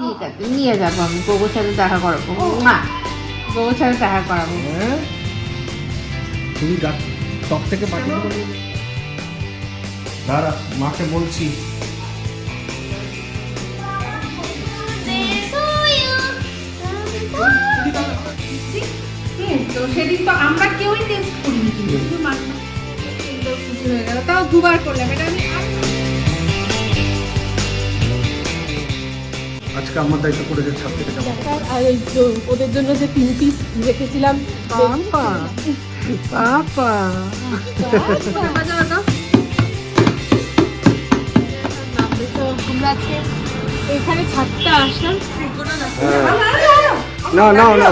ঠিক আছে নিয়ে যাব আমি গোগোর সাথে দেখা করাবো। মা গোগোর সাথে দেখা করাবো। তুমি টপ থেকে নিয়ে নে। দাঁড়া মাকে বলছি। তো সেদিন তো আমরা কেউই টেস্ট করিনি। কিন্তু তাও দুবার করলাম এটা আমি আজকে আমার দায়িত্ব করেছে ছাদ থেকে যাব আর ওই ওদের জন্য যে তিন পিস রেখেছিলাম পাপা। পাপা। আমরা আজকে এখানে ছাদটা আসলাম। না না না।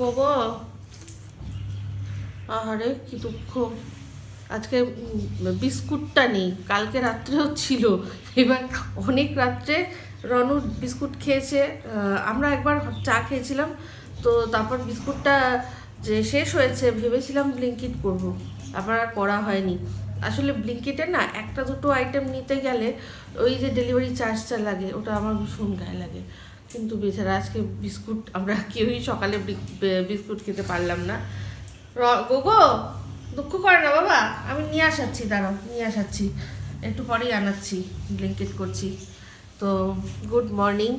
গোগো। আহারে, কি দুঃখ। আজকে বিস্কুটটা নেই, কালকে রাত্রেও ছিল। এবার অনেক রাত্রে রনু বিস্কুট খেয়েছে। আমরা একবার চা খেয়েছিলাম, তো তারপর বিস্কুটটা যে শেষ হয়েছে, ভেবেছিলাম ব্লিঙ্কিট করব। আবার আর করা হয়নি। আসলে ব্লিঙ্কিটে না, একটা দুটো আইটেম নিতে গেলে ওই যে ডেলিভারি চার্জটা লাগে, ওটা আমার ভীষণ গায়ে লাগে। কিন্তু বেচারা আজকে বিস্কুট, আমরা কেউই সকালে বিস্কুট খেতে পারলাম না। গোগো, দুঃখ করে না বাবা? আমি নিয়ে আসাচ্ছি, দাঁড়াও, নিয়ে আসাচ্ছি। একটু পরেই আনাচ্ছি ব্লিঙ্কেট করছি। তো গুড মর্নিং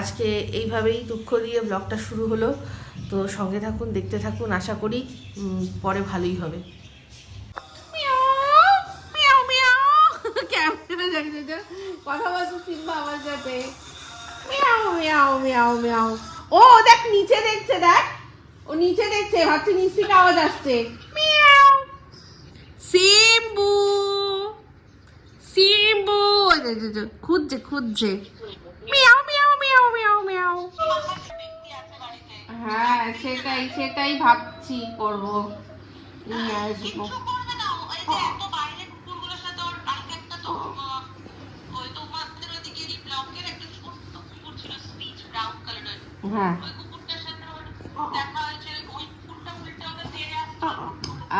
আজকে এইভাবেই দুঃখ দিয়ে ব্লগটা শুরু হলো। তো সঙ্গে থাকুন, দেখতে থাকুন, আশা করি পরে ভালোই হবে। কথা বলছে সিম্বা, আমার সাথে। মিয়াও মিয়াও মিয়াও মিয়াও। ও দেখ নিচে দেখছে দেখ। ও নিচে দেখছে ভাবছে নিচ থেকে আওয়াজ আসছে। মিয়াও। সিম্বু। সিম্বু। খুঁজছে খুঁজছে। মিয়াও মিয়াও মিয়াও মিয়াও মিয়াও। হ্যাঁ সেটাই সেটাই ভাবছি করব। নিয়ে আসব। হ্যাঁ।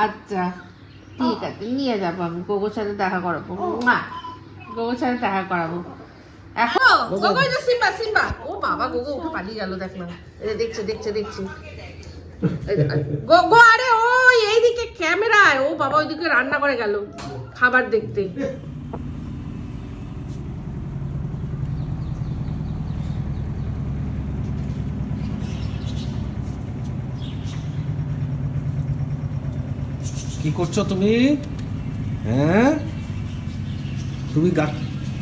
আচ্ছা ঠিক আছে নিয়ে যাব আমি। গোগোর সাথে দেখা করাবো। মা গোগোর সাথে দেখা করাবো। এখন গোগো এই যে সিম্বা সিম্বা। ও বাবা গোগো উঠে পালিয়ে গেল দেখ না। দেখছে দেখছে দেখছে। গোগো আরে ওই এইদিকে ক্যামেরায়। ও বাবা ওইদিকে রান্না করে গেল। খাবার দেখতে। কি করছ তুমি? হ্যাঁ? তুমি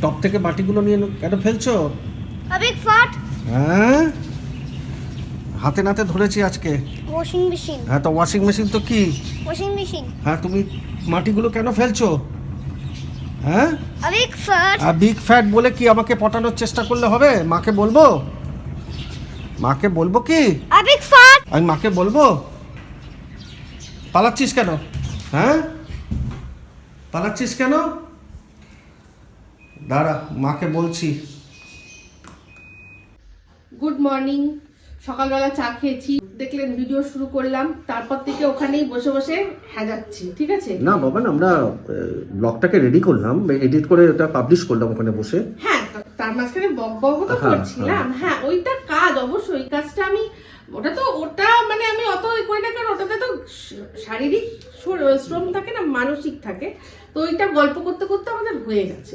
টপ থেকে বাটিগুলো নিয়ে কেন ফেলছো? হ্যাঁ? হাতে নাতে ধরেছি আজকে। Washing machine. হ্যাঁ তো ওয়াশিং মেশিন তো কি? Washing machine. হ্যাঁ তুমি মাটিগুলো কেন ফেলছো? হ্যাঁ? বিগ ফ্যাট আর বিগ ফ্যাট বলে কি আমাকে পটানোর চেষ্টা করলে হবে? মাকে বলব? মাকে বলব কি? বিগ ফ্যাট আমি মাকে বলব? পালাচ্ছিস কেন? হ্যাঁ? পালাচ্ছিস কেন? দাঁড়া মাকে বলছি। গুড মর্নিং সকালবেলা চা খেয়েছি। দেখলেন ভিডিও শুরু করলাম। তারপর থেকে ওখানেই বসে বসে হ্যাজাচ্ছি ঠিক আছে? না বাবা না আমরা ব্লগটাকে রেডি করলাম। এডিট করে ওটা পাবলিশ করলাম ওখানে বসে। হ্যাঁ তার মাঝখানে বক বক তো হ্যাঁ, করছিলাম। হ্যাঁ। ওইটা কাজ অবশ্যই। কাজটা আমি ওটা তো ওটা মানে আমি অত করি না কারণ ওটাতে তো শারীরিক শ্রম থাকে না মানসিক থাকে। তো ওইটা গল্প করতে করতে আমাদের হয়ে গেছে।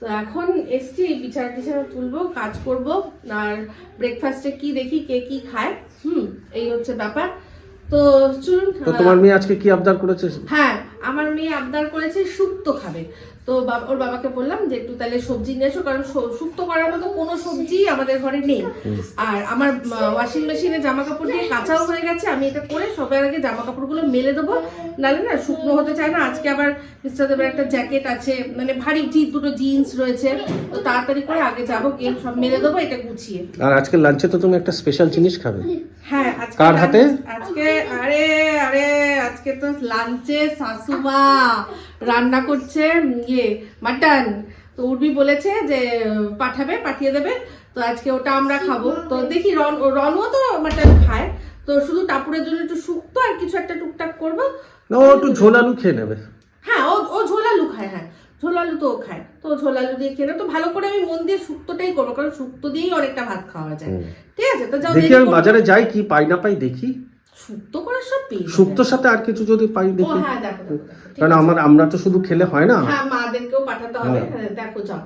তো এখন এসছি বিছানা টিছানা তুলবো কাজ করব আর ব্রেকফাস্টে কি দেখি কে কি খায় হুম এই হচ্ছে ব্যাপার। তো চলুন তো তোমার মেয়ে আজকে কি আবদার করেছে? হ্যাঁ আমার মেয়ে আবদার করেছে শুক্তো খাবে। তো ওর বাবাকে বললাম যে একটু তাহলে সবজি নিয়ে এসো কারণ শুক্তো করার মতো কোনো সবজি আমাদের ঘরে নেই। আর আমার ওয়াশিং মেশিনে জামা কাপড় দিয়ে কাঁচাও হয়ে গেছে আমি এটা করে সবার আগে জামা কাপড়গুলো মেলে দেবো। নাহলে না শুকনো হতে চায় না। আজকে আবার মিস্টার দেবের একটা জ্যাকেট আছে মানে ভারী জি দুটো জিন্স রয়েছে। তো তাড়াতাড়ি করে আগে যাব গিয়ে সব মেলে দেবো এটা গুছিয়ে। আর আজকে লাঞ্চে তো তুমি একটা স্পেশাল জিনিস খাবে। হ্যাঁ আজকে কার হাতে? আজকে আরে আরে আজকে তো লাঞ্চে শাশুমা। রান্না করছে ইয়ে মাটন। তো উর্বি বলেছে যে পাঠাবে পাঠিয়ে দেবে। তো আজকে ওটা আমরা খাব। তো দেখি রন রনও তো মাটন খায়। তো শুধু টাপুরের জন্য একটু শুক্তো আর কিছু একটা টুকটাক করব। না ও একটু ঝোল আলু খেয়ে নেবে। হ্যাঁ ও ও ঝোলালু খায় হ্যাঁ। ঝোলালু তো ও খায়। তো ঝোলালু দিয়ে খেয়ে তো ভালো করে আমি মন দিয়ে শুক্তোটাই করব কারণ শুক্তো দিয়েই অনেকটা ভাত খাওয়া যায়। ঠিক আছে তো যাও দেখি আমি বাজারে যাই কি পাই না পাই দেখি। শুক্তো করার সব পেয়ে শুক্তোর সাথে আর কিছু যদি পাই দেখি। হ্যাঁ কারণ আমার আমরা তো শুধু খেলে হয় না। হ্যাঁ মাদেরকেও পাঠাতে হবে। হ্যাঁ, দেখো যাও।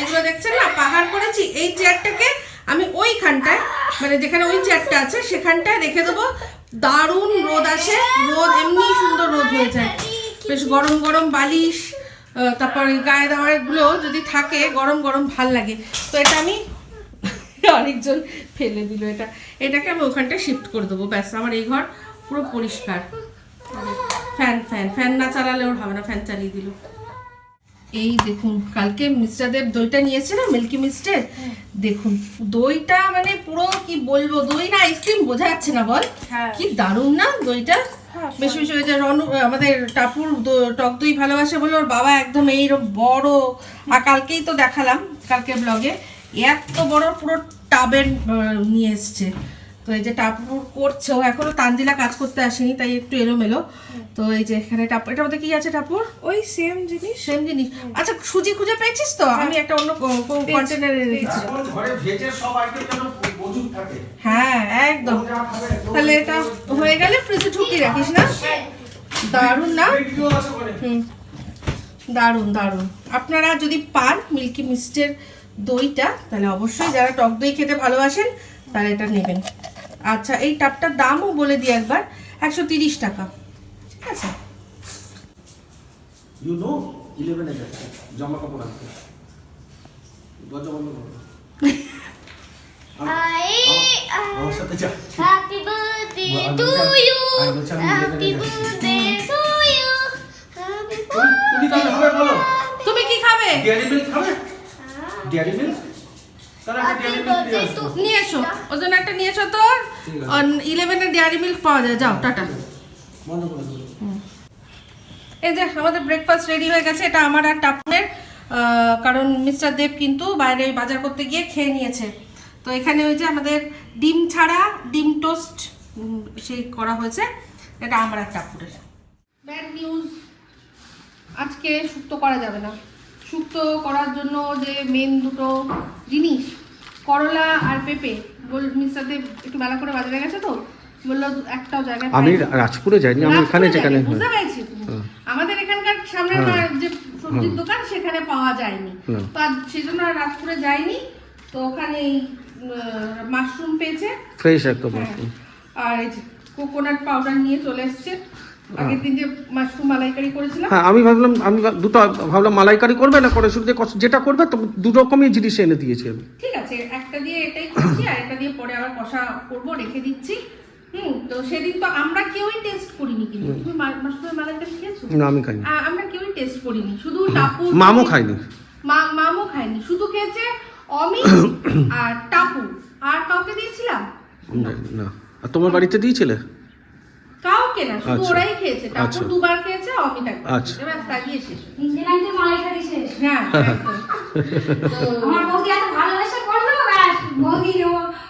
এগুলো দেখছেন না? পাহাড় করেছি, এই চেয়ারটাকে আমি ওইখানটায় মানে যেখানে ওই চেয়ারটা আছে, সেখানটায় রেখে দেবো। দারুণ রোদ আসে রোদ এমনি সুন্দর রোদ হয়ে যায়। বেশ গরম গরম বালিশ তারপর গায়ে দেওয়ারগুলো যদি থাকে, গরম গরম ভালো লাগে। তো এটা আমি অনেকজন ফেলে দিল এটা। এটাকে আমি ওখানটায় শিফট করে দেবো। ব্যাস, আমার এই ঘর পুরো পরিষ্কার। ফ্যান ফ্যান ফ্যান না চালালে ওর হবে না, ফ্যান চালিয়ে দিল। এই দেখুন কালকে মিস্টার দেব দইটা নিয়েছে না মিল্কি মিস্টের? দেখুন দইটা মানে পুরো কি বলব দই না আইসক্রিম বোঝা যাচ্ছে না বল। কি দারুণ না দইটা? বেশি বেশি ওই যে রনু আমাদের টাপুর টক দই ভালোবাসে বলে ওর বাবা একদম এইরকম বড়। আর কালকেই তো দেখালাম কালকে ব্লগে এত বড় পুরো টাবের নিয়ে এসছে। তো এই যে টাপুর করছে ও এখনও তানজিলা কাজ করতে আসেনি তাই একটু এলোমেলো। তো এই যে এখানে টাপুর এটার মধ্যে কি আছে টাপুর? ওই সেম জিনিস। সেম জিনিস। আচ্ছা সুজি খুঁজে পেয়েছিস তো? আমি একটা অন্য কন্টেনারে রেখেছি ঘরে ভেজে সব আইটেম যেন মজুদ থাকে। হ্যাঁ একদম। তাহলে এটা হয়ে গেলে ফ্রিজে ঢুকিয়ে রাখিস না? দারুণ না? হুম। দারুণ দারুণ। আপনারা যদি পান মিল্কি মিস্টের দইটা তাহলে অবশ্যই যারা টক দই খেতে ভালোবাসেন তারা এটা নেবেন। আচ্ছা এই টাপটার দামও বলে দিই একবার একশো তিরিশ টাকা। ঠিক আছে ইউ নো ইলেভেনে যাচ্ছে জামা কাপড় আনতে দরজা বন্ধ করো আমার সাথে যা। তুমি কি খাবে বলো। তুমি কি খাবে? ডেয়ারি মিল্ক খাবে? ডেয়ারি মিল্ক নিয়ে এসো। ওর জন্য একটা নিয়ে এসো তো। ইলেভেনের ডেয়ারি মিল্ক পাওয়া যায়। যাও টাটা। এই যে আমাদের ব্রেকফাস্ট রেডি হয়ে গেছে। এটা আমার আর টাপুনের কারণ মিস্টার দেব কিন্তু বাইরে বাজার করতে গিয়ে খেয়ে নিয়েছে। তো এখানে ওই যে আমাদের ডিম ছাড়া ডিম টোস্ট সেই করা হয়েছে। এটা আমার আর টাপুরের ব্যাড নিউজ আজকে সুক্ত করা যাবে না। শুক্তো করার জন্য যে মেন দুটো জিনিস করলা আর পেঁপে। বল মিস্টার দেব একটু বেলা করে বাজারে গেছে তো বলল একটাও জায়গায় আমি রাজপুরে যাইনি আমি এখানে যেখানে বুঝতে পেরেছি হ্যাঁ। আমাদের এখানকার সামনে হ্যাঁ। যে সবজির দোকান সেখানে পাওয়া যায়নি। তো সেজন্য রাজপুরে যাইনি। তো ওখানে মাশরুম পেয়েছে। ফ্রেশ একদম হ্যাঁ। আর এই যে কোকোনাট পাউডার নিয়ে চলে এসছে। আগের দিন যে মাশরুম মালাইকারি করেছিলাম? হ্যাঁ আমি ভাবলাম আমি দুটো ভাবলাম মালাইকারি করবে না করে যে যেটা করবে তো দু রকমই জিনিস এনে দিয়েছি। আমি ঠিক আছে একটা দিয়ে এটাই করছি আর একটা দিয়ে পরে আবার কষা করব রেখে দিচ্ছি। হুম তো সেদিন তো আমরা কেউই টেস্ট করিনি কিন্তু। তুমি মা- মাশরুমের মালাইকারি খেয়েছো? না আমি খাইনি। আমরা কেউই টেস্ট করিনি। শুধু টাপু মামও খাইনি মা মামও খায়নি। শুধু খেয়েছে অমি আর টাপু। আর কাউকে দিয়েছিলাম? না। আর তোমার বাড়িতে দিয়েছিলে? কাউকে না শুধু আচ্ছা। ওরাই খেয়েছে। আচ্ছা। দুবার খেয়েছে অমিত একবার আচ্ছা। ব্যাস তাই শেষ। মালাইকারি হ্যাঁ তো আমার বৌদি এত ভালোবেসে করল ব্যাস বৌদি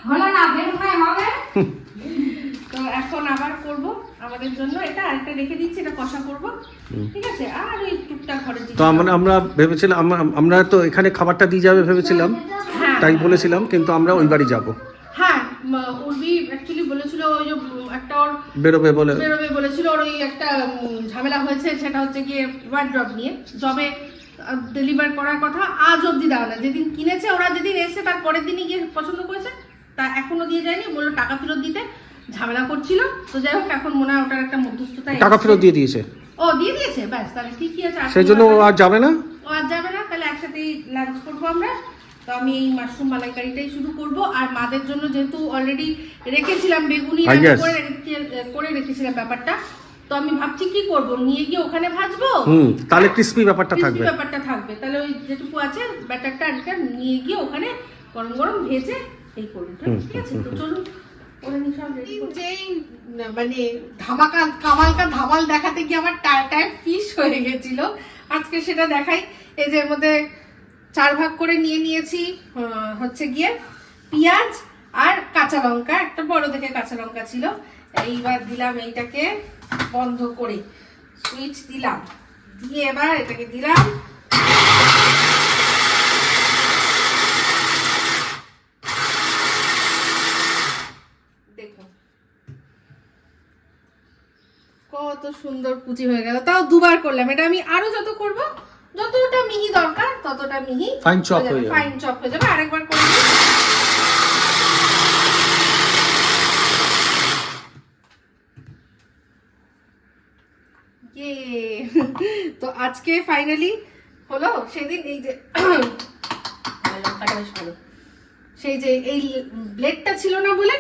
হলো না বেরোয় হবে। তো এখন আবার করব আমাদের জন্য। এটা আরেকটা রেখে দিচ্ছি এটা কষা করব। ঠিক আছে? আর ওই টুকটাক ঘরে তো আমরা আমরা ভেবেছিলাম আমরা- আমরা তো এখানে খাবারটা দিয়ে যাবে ভেবেছিলাম। হ্যাঁ। তাই বলেছিলাম কিন্তু আমরা ওই বাড়ি যাব। হ্যাঁ উর্বি অ্যাকচুয়ালি বলেছিল ওই যে একটা ওর বেরোবে বলে। বেরোবে বলেছিল ওর ওই একটা ঝামেলা হয়েছে সেটা হচ্ছে গিয়ে ওয়ার্ড্রপ নিয়ে। জবে ডেলিভার করার কথা আজ অবধি দেওয়া না যেদিন কিনেছে ওরা যেদিন এসে তার পরের দিনই গিয়ে পছন্দ করেছে। তা এখনও দিয়ে যায়নি বলল টাকা ফেরত দিতে। ঝামেলা করছিল। তো যাই হোক এখন মনে হয় ওটার একটা মধ্যস্থতা টাকা ফেরত দিয়ে দিয়েছে? ও দিয়ে দিয়েছে? ব্যাস তাহলে ঠিকই আছে। সেই জন্য ও আর যাবে না? ও আর যাবে না তাহলে একসাথেই লাঞ্চ করব আমরা। তো আমি এই মাশরুম মালাইকারিটাই শুরু করব। আর মাদের জন্য যেহেতু অলরেডি রেখেছিলাম বেগুনি রান্না করে রেখে- করে রেখেছিলাম ব্যাপারটা। তো আমি ভাবছি কি করব? নিয়ে গিয়ে ওখানে ভাজবো? হুম তাহলে ক্রিস্পি ব্যাপারটা থাকবে। ব্যাপারটা থাকবে। তাহলে ওই যেটুকু আছে ব্যাটারটা আরেকটা নিয়ে গিয়ে ওখানে গরম গরম ভেজে এই করুন ঠিক আছে? তো চলুন যেই মানে ধামাকা কামালকা ধামাল দেখাতে গিয়ে আমার টায়ার ফিস হয়ে গেছিল। আজকে সেটা দেখাই। এই যে এর মধ্যে চার ভাগ করে নিয়ে নিয়েছি হচ্ছে গিয়ে পেঁয়াজ আর কাঁচা লঙ্কা, একটা বড় দেখে কাঁচা লঙ্কা ছিল। এইবার দিলাম এইটাকে বন্ধ করে। সুইচ দিলাম। দিয়ে এবার এটাকে দিলাম। দেখুন। কত সুন্দর কুচি হয়ে গেল। তাও দুবার করলাম। এটা আমি আরও যত করব যতটা মিহি দরকার ততটা মিহি Fine chop হয়ে যাবে। ফাইন চপ হয়ে যাবে আরেকবার করে দিই। তো আজকে ফাইনালি হলো সেদিন এই যে সেই যে এই ব্লেডটা ছিল না বলে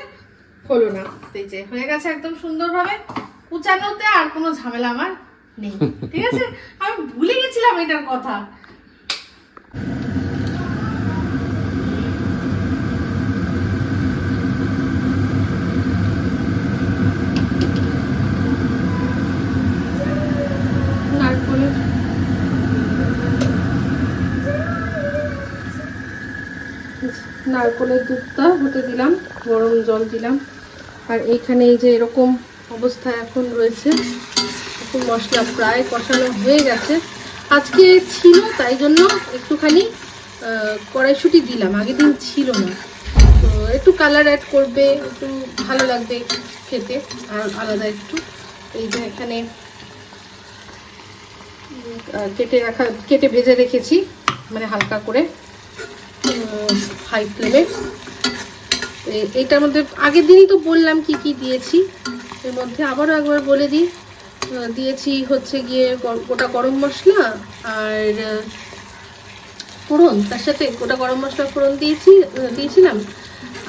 হলো না এই যে হয়ে গেছে একদম সুন্দরভাবে কুচানোতে আর কোনো ঝামেলা আমার আমি ভুলে গেছিলাম এটার কথা। নারকলের দুধটা হতে দিলাম, গরম জল দিলাম। আর এইখানে এই যে এরকম অবস্থা এখন রয়েছে। মশলা প্রায় কষানো হয়ে গেছে। আজকে ছিল, তাই জন্য একটুখানি কড়াইশুঁটি দিলাম। আগের দিন ছিল না। তো একটু কালার অ্যাড করবে, একটু ভালো লাগবে খেতে। আর আলাদা একটু, এই যে এখানে কেটে রাখা, কেটে ভেজে রেখেছি মানে হালকা করে হাই ফ্লেমে এইটার মধ্যে, আগের দিনই তো বললাম কি কি দিয়েছি। এর মধ্যে আবারও একবার বলে দিই দিয়েছি হচ্ছে গিয়ে গোটা গরম মশলা আর ফোড়ন, তার সাথে গোটা গরম মশলা ফোড়ন দিয়েছি দিয়েছিলাম।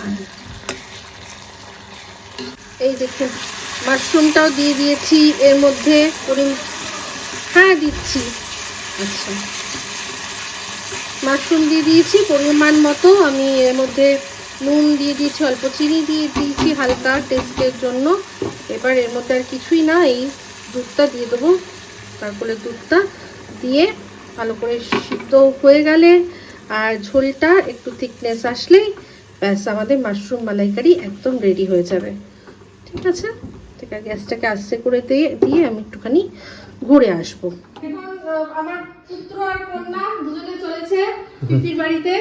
আর এই দেখুন, মাশরুমটাও দিয়ে দিয়েছি, এর মধ্যে হ্যাঁ দিচ্ছি। আচ্ছা। মাশরুম দিয়ে দিয়েছি, পরিমাণ মতো, আমি এর মধ্যে নুন দিয়ে দিয়েছি, অল্প চিনি দিয়ে দিয়েছি হালকা টেস্টের জন্য। এবার এর মধ্যে আর কিছুই না এই দুধটা দিয়ে দেবো। তারপরে দুধটা দিয়ে ভালো করে সিদ্ধ হয়ে গেলে আর ঝোলটা একটু থিকনেস আসলেই ব্যাস আমাদের মাশরুম মালাইকারি একদম রেডি হয়ে যাবে। ঠিক আছে? ঠিক আছে গ্যাসটাকে আস্তে করে দিয়ে দিয়ে আমি একটুখানি ঘুরে আসব। আমার পুত্র আর কন্যা দুজনে চলেছে পিপির বাড়িতে।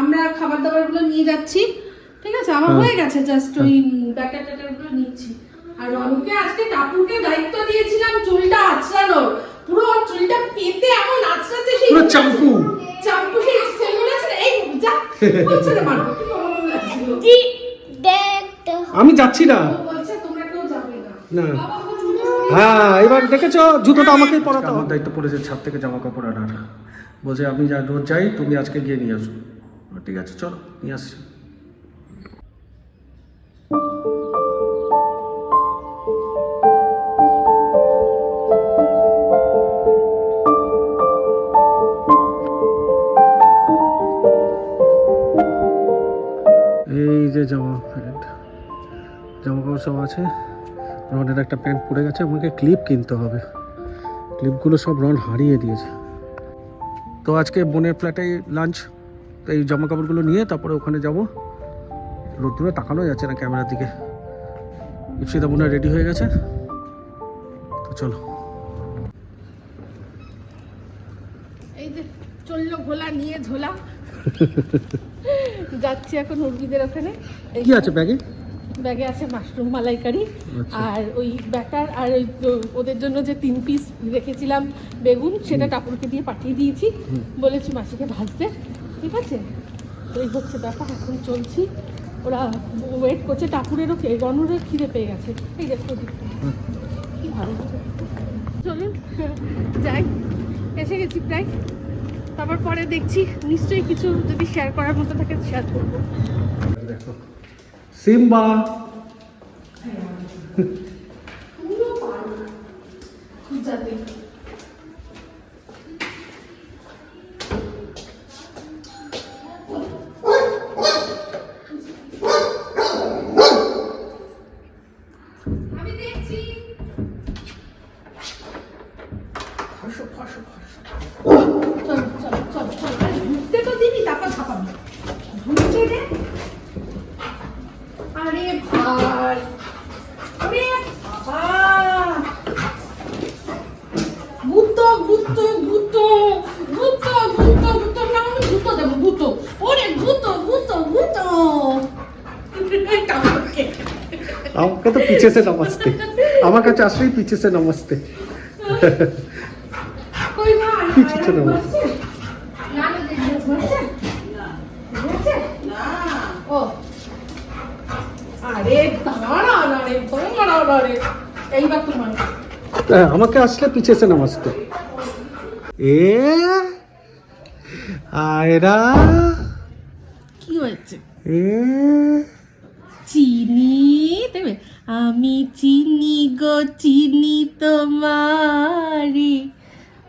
আমরা খাবার দাবারগুলো নিয়ে যাচ্ছি। ঠিক আছে? আমার হয়ে। গেছে জাস্ট ওই ব্যাটার ট্যাটারগুলো নিচ্ছি। আর রনুকে আজকে টাপুকে দায়িত্ব দিয়েছিলাম চুলটা আঁচড়ানোর। পুরো ওর চুলটা পেতে এমন আঁচড়াতে সেই পুরো চাম্পু। চাম্পু সেই সেগুলো আছে এই যা বলছে না মারবো আমি যাচ্ছি না। ও বলছে তোমরা কেউ যাবে না। হ্যাঁ এবার দেখেছ জুতোটা আমাকেই পরাতে আমার দায়িত্ব পড়েছে ছাদ থেকে জামা কাপড় আনার? বলছে আমি যা রোজ যাই তুমি আজকে গিয়ে নিয়ে আসো। ঠিক আছে চলো নিয়ে আসছি। সব আছে। রনের একটা প্যান্ট পড়ে গেছে আমাকে ক্লিপ কিনতে হবে। ক্লিপগুলো সব রন হারিয়ে দিয়েছে। তো আজকে বোনের ফ্ল্যাটে লাঞ্চ এই জামা কাপড়গুলো নিয়ে তারপরে ওখানে যাব। রোদ্দুরে তাকানো যাচ্ছে না ক্যামেরার দিকে। ইপসিতা বোনের রেডি হয়ে গেছে। তো চলো। এই যে চলল ভোলা নিয়ে ঝোলা যাচ্ছি এখন উর্মিদের ওখানে। কি আছে ব্যাগে ব্যাগে আছে মাশরুম মালাইকারি আচ্ছা। আর ওই ব্যাটার আর ওই ওদের জন্য যে তিন পিস রেখেছিলাম বেগুন সেটা টাপুরকে দিয়ে পাঠিয়ে দিয়েছি। বলেছি মাসিকে ভাজতে। ঠিক আছে? এই হচ্ছে ব্যাপার এখন চলছি। ওরা ওয়েট করছে টাপুরেরও রনুরের খিদে পেয়ে গেছে। এই দেখো কি ভালো চলুন যাই। এসে গেছি প্রায়। তারপর পরে দেখছি নিশ্চয়ই কিছু যদি শেয়ার করার মতো থাকে শেয়ার করব। সিম্বা আমি বসছে? ও আরে দাঁড়া না রে দাঁড়া না রে এইবার তোমার হ্যাঁ, আমাকে আসলে পিছে সে নমস্তে এ আয়রা কি হয়েছে এ চিনি দেবে আমি চিনি গো চিনি তোমারি।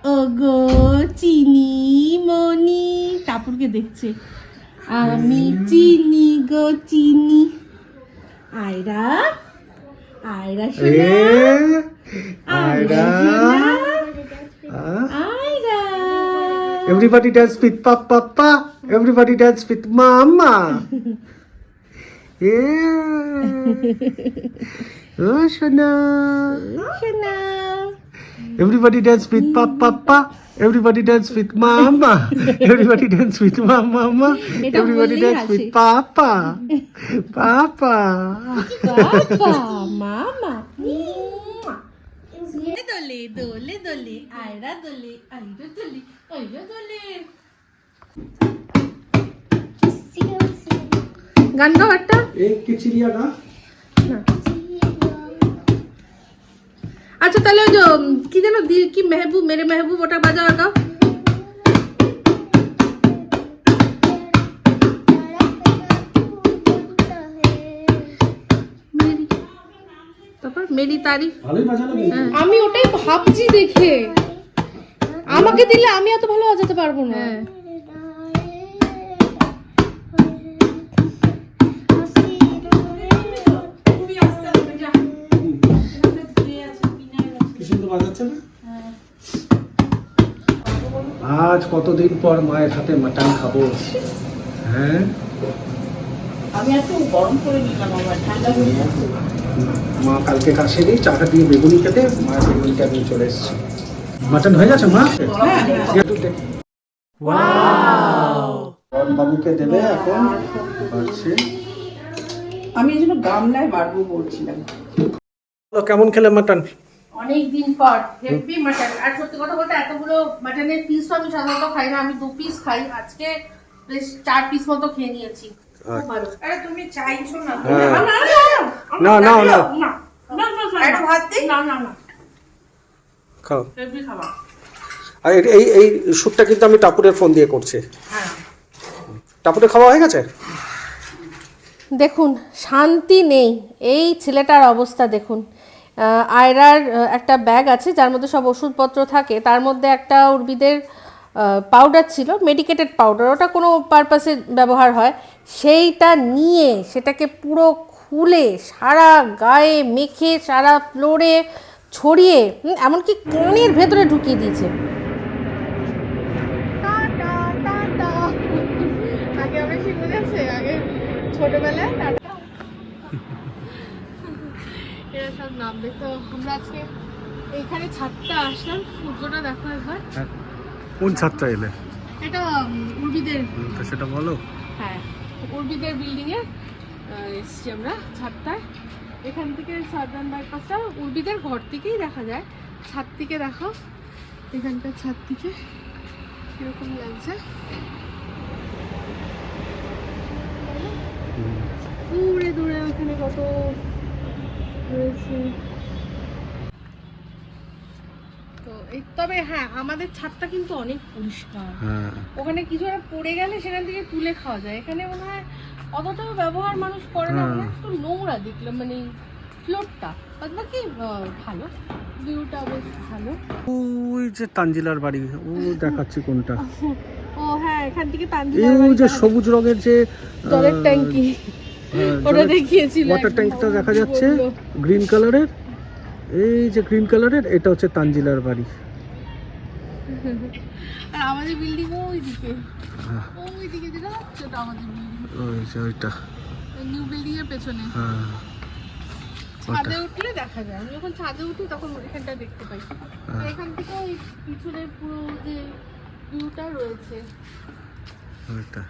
ও গো চিনি মনি টাপুরকে দেখছে। আমি চিনি গো চিনি। আয়রা আয়রা শোনা। আয়রা Ayra. Everybody dance with Papa. Everybody dance with Mama. Yeah. Roshana. Roshana. Everybody dance with papa, papa. Everybody dance with mama. Everybody dance with mama, mama. Everybody dance with papa. Papa. Papa, mama. Dole, dole, dole. Aira dole, aira dole, aira dole. গান গাও একটা। হ্যাঁ। আচ্ছা তাহলে ওই কি যেন দিল কি মেহবুব মেরে মেহবুব ওটা বাজাও গাও মেরি তারিফ। হ্যাঁ। আমি ওটাই ভাবছি দেখে। আমাকে দিলে আমি এত ভালো বাজাতে পারব না। হ্যাঁ। না আজ কতদিন পর মায়ের হাতে মাটন খাব? হ্যাঁ? মা কালকে কাশেনি চাটা দিয়ে বেগুনি খেতে মায়ের বেগুনিটা নিয়ে চলে এসেছি। মাটন হয়ে গেছে মা? রন বাবুকে দেবে এখন? বাড়ছে আমি এই জন্য গামলায় বাড়বো বলছিলাম। কেমন খেলে মাটন? অনেক দিন পর হেভি মাটন আর সত্যি কথা বলতে এতগুলো মাটনের পিসও আমি সাধারণত খাই না আমি দু পিস খাই। আজকে বেশ চার পিস মতো খেয়ে নিয়েছি। আরে তুমি চাইছো না। না, না, না, না। না না না, না, না, না, না, একটা ভাত না, না, না, খাও। হেভি খাবার। আর এই- এই এই শ্যুটটা কিন্তু আমি টাপুরের ফোন দিয়ে করছি। হ্যাঁ। টাপুরে খাওয়া হয়ে গেছে? দেখুন শান্তি নেই। এই ছেলেটার অবস্থা দেখুন। আয়রার একটা ব্যাগ আছে, যার মধ্যে সব ওষুধপত্র থাকে। তার মধ্যে একটা উর্বিদের পাউডার ছিল মেডিকেটেড পাউডার ওটা কোনো পারপাসে ব্যবহার হয়। সেইটা নিয়ে, সেটাকে পুরো খুলে, সারা গায়ে মেখে, সারা ফ্লোরে ছড়িয়ে এমনকি কানের ভেতরে ঢুকিয়ে দিয়েছে। ছোটবেলায় টাটা এরা সব নামবে তো আমরা আজকে এইখানে ছাদটা আসলাম সূর্যটা দেখো একবার। হ্যাঁ। কোন ছাদটা এলে? এটা উর্বিদের তো সেটা বলো। হ্যাঁ উর্বিদের বিল্ডিং এ এসছি আমরা ছাদটায়। এখান থেকে সাধারণ বাইপাসটা উর্বিদের ঘর থেকেই দেখা যায়। ছাদ থেকে দেখো এখানকার ছাদ থেকে কীরকম লাগছে। দূরে দূরে ওখানে কত রয়েছে। তো তবে হ্যাঁ আমাদের ছাদটা কিন্তু অনেক পরিষ্কার। হ্যাঁ। ওখানে কিছু একটা পড়ে গেলে সেখান থেকে তুলে খাওয়া যায়। এখানে মনে হয় অতটাও ব্যবহার মানুষ করে না। মানে একটু নোংরা দেখলাম মানে ফ্লোরটা। বাকি ভালো। ভিউটা বেশ ভালো। ওই যে তানজিলার বাড়ি ও দেখাচ্ছি কোনটা। ও হ্যাঁ এখান থেকে তানজিলার ওই বাড়ি যে সবুজ রঙের যে জলের ট্যাঙ্কি। ওটা দেখিয়েছিল ওয়াটার ট্যাঙ্কটা দেখা যাচ্ছে। গ্রিন কালারের এই যে গ্রিন কালারের এটা হচ্ছে তানজিলার বাড়ি। আর আমাদের বিল্ডিং ওই দিকে হ্যাঁ। ওই দিকে যেটা ওটা আমাদের বিল্ডিং ওই যে ওইটা। নিউ বিল্ডিং এর পেছনে। হ্যাঁ। ছাদে উঠলে দেখা যায়। আমি যখন ছাদে উঠি তখন এখানটা দেখতে পাই। হ্যাঁ। এখান থেকে ওই পিছনের পুরো যে ভিউটা রয়েছে। ওইটা।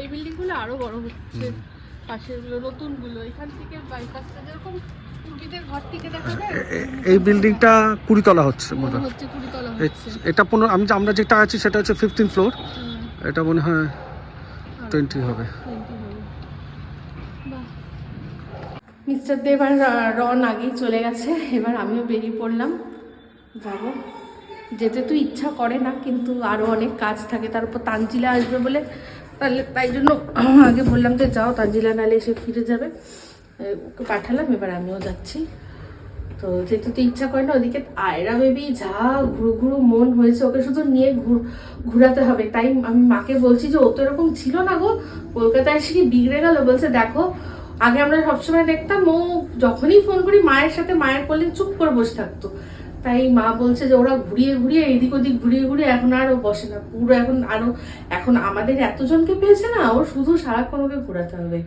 এই বিল্ডিংগুলো আরও বড় হচ্ছে। পাশেরগুলো নতুনগুলো এখান থেকে বাইপাসটা যেরকম এই বিল্ডিংটা কুড়িতলা হচ্ছে মনে এটা পনেরো আমি আমরা যেটা আছি সেটা হচ্ছে ফিফটিন ফ্লোর এটা মনে হয় টোয়েন্টি হবে। 20 হবে। বাহ। মিস্টার দেব আর রন আগেই চলে গেছে এবার আমিও বেরিয়ে পড়লাম। যাব। যেতে তো ইচ্ছা করে না কিন্তু আরও অনেক কাজ থাকে তার উপর তানজিলা আসবে বলে তাহলে তাই জন্য আগে বললাম যে যাও তানজিলা নালে এসে ফিরে যাবে। ওকে পাঠালাম, এবার আমিও যাচ্ছি। তো যেতে তো ইচ্ছা করে না, ওদিকে আয়রা বেবি যা ঘুরু ঘুরু মন হয়েছে, ওকে শুধু নিয়ে ঘুর, ঘুরাতে হবে। তাই আমি মাকে বলছি যে ও তো এরকম ছিল না গো। কলকাতায় এসে কি বিগড়ে গেল? বলছে, দেখো, আগে আমরা সবসময় দেখতাম ও যখনই ফোন করি, মায়ের সাথে মায়ের কোলে চুপ করে বসে থাকতো। তাই মা বলছে যে ওরা ঘুরিয়ে ঘুরিয়ে এদিক ওদিক ঘুরিয়ে ঘুরিয়ে এখন আর ও বসে না। পুরো এখন আরও এখন আমাদের এতজনকে পেয়েছে না ও শুধু সারাক্ষণ ওকে ঘোরাতে হবে।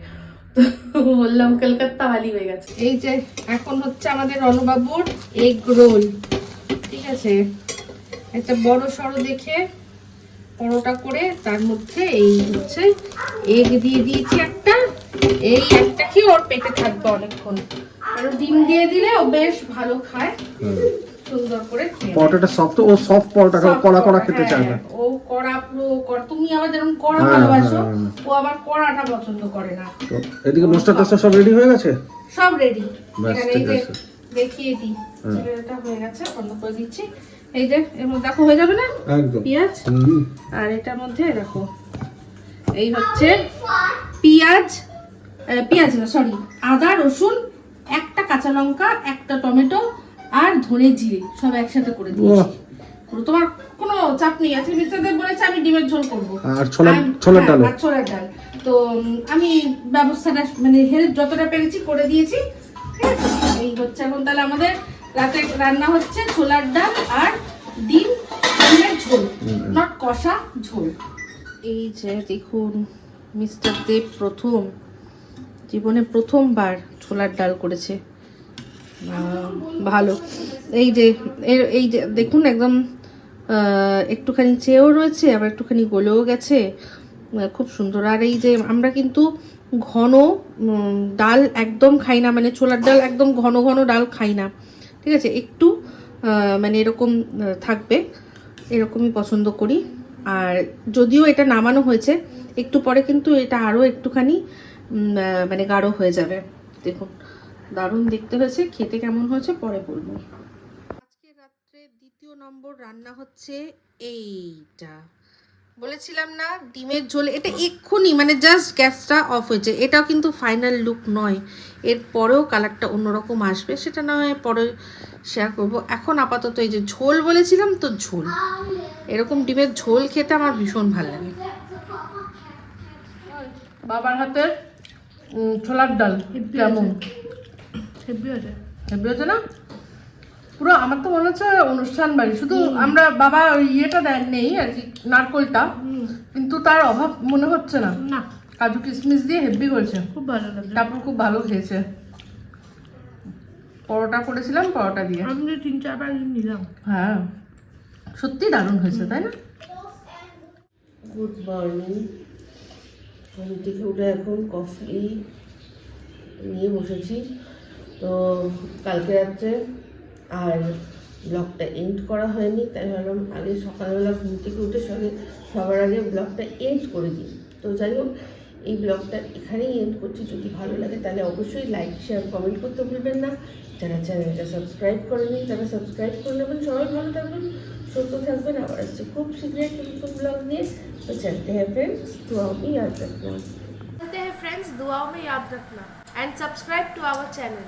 তো বললাম কলকাতা বালি হয়ে গেছে। এই যে এখন হচ্ছে আমাদের রণবাবুর এগ রোল। ঠিক আছে? একটা বড় সড়ো দেখে পরোটা করে তার মধ্যে এই হচ্ছে এগ দিয়ে দিয়েছি একটা। এই একটা কি ওর পেটে থাকবে অনেকক্ষণ। আর ডিম দিয়ে দিলে ও বেশ ভালো খায়। সুন্দর করে। পরোটাটা সফট ও সফট পরোটা কড়া কড়া খেতে চায় না। হ্যাঁ, ও কড়া পুরো কড়া তুমি আবার যেরকম কড়া হ্যাঁ, ভালোবাসো হ্যাঁ, হ্যাঁ। ও আবার কড়াটা পছন্দ করে না। এদিকে মশলা টসলা সব রেডি হয়ে গেছে? সব রেডি এখানে এই যে দেখিয়ে দিই হ্যাঁ। এটা হয়ে গেছে বন্ধ করে দিচ্ছি। এই যে এর মধ্যে দেখো হয়ে যাবে না? একদম। পেঁয়াজ? আর এটার মধ্যে দেখো এই হচ্ছে পেঁয়াজ পেঁয়াজ না সরি আদা রসুন একটা কাঁচা লঙ্কা একটা টমেটো আর ধনে জিরে সব একসাথে করে দিয়েছি। তোমার কোনো চাপ নেই। আজকে মিস্টার দেব বলেছে আমি ডিমের ঝোল করব। আর ছোলার হ্যাঁ, আর ছোলার ডাল। তো আমি ব্যবস্থাটা মানে হেল্প যতটা পেরেছি করে দিয়েছি। এই হচ্ছে এখন তাহলে আমাদের রাতে রান্না হচ্ছে ছোলার ডাল আর ডিম ডিমের ঝোল নট কষা ঝোল। এই যে দেখুন মিস্টার দেব প্রথম জীবনে প্রথমবার ছোলার ডাল করেছে। ভালো। এই যে, এর, এই যে, দেখুন একদম একটুখানি চেয়েও রয়েছে, আবার একটুখানি গলেও গেছে। খুব সুন্দর। আর এই যে, আমরা কিন্তু ঘন ডাল একদম খাই না মানে ছোলার ডাল একদম ঘন ঘন ডাল খাই না। ঠিক আছে? একটু মানে এরকম থাকবে। এরকমই পছন্দ করি। আর যদিও এটা নামানো হয়েছে, একটু পরে কিন্তু এটা আরও একটুখানি মানে গাঢ় হয়ে যাবে। দেখুন। দারুণ দেখতে হয়েছে খেতে কেমন হয়েছে পরে বলব। আজকে রাত্রে দ্বিতীয় নম্বর রান্না হচ্ছে এইটা। বলেছিলাম না ডিমের ঝোল এটা এক্ষুনি মানে জাস্ট গ্যাসটা অফ হয়েছে। এটাও কিন্তু ফাইনাল লুক নয়। এর পরেও কালারটা অন্যরকম আসবে সেটা না হয় পরে শেয়ার করব। এখন আপাতত এই যে ঝোল বলেছিলাম তো ঝোল। এরকম ডিমের ঝোল খেতে আমার ভীষণ ভালো লাগে। বাবার হাতের ছোলার ডাল কেমন? হচ্ছে না? পুরো আমার তো মনে হচ্ছে অনুষ্ঠান বাড়ি। শুধু আমরা বাবা ওই ইয়েটা দেন নেই আর কি নারকলটা। কিন্তু তার অভাব মনে হচ্ছে না। না। কাজু কিশমিশ দিয়ে হেব্বি করেছে। খুব ভালো লাগছে। তারপর খুব ভালো খেয়েছে। পরোটা করেছিলাম পরোটা দিয়ে। আমি তো তিন চারবার নিলাম। হ্যাঁ। সত্যি দারুণ হয়েছে তাই না? গুড মর্নিং ঘুম থেকে উঠে এখন কফি নিয়ে বসেছি। তো কালকে রাত্রে আর ব্লগটা এন্ড করা হয়নি, তাই ভাবলাম আগে সকালবেলা ঘুম থেকে উঠে সঙ্গে সবার আগে ব্লগটা এন্ড করে দিই। তো যাই হোক, এই ব্লগটা এখানেই এন্ড করছি। যদি ভালো লাগে তাহলে অবশ্যই লাইক শেয়ার কমেন্ট করতে ভুলবেন না। যারা চ্যানেলটা সাবস্ক্রাইব করেনি, তারা সাবস্ক্রাইব করে নেবেন। সবাই ভালো থাকবেন, সুস্থ থাকবেন। আবার আসছে খুব শীঘ্রই নতুন ব্লগ নিয়ে। তো চ্যানেলটি হ্যাঁ ফ্রেন্ডস দুয়াও আমি ইয়াদ রাখলাম। হ্যাঁ ফ্রেন্ডস দোয়াও আমি ইয়াদ রাখলাম। and subscribe to our channel.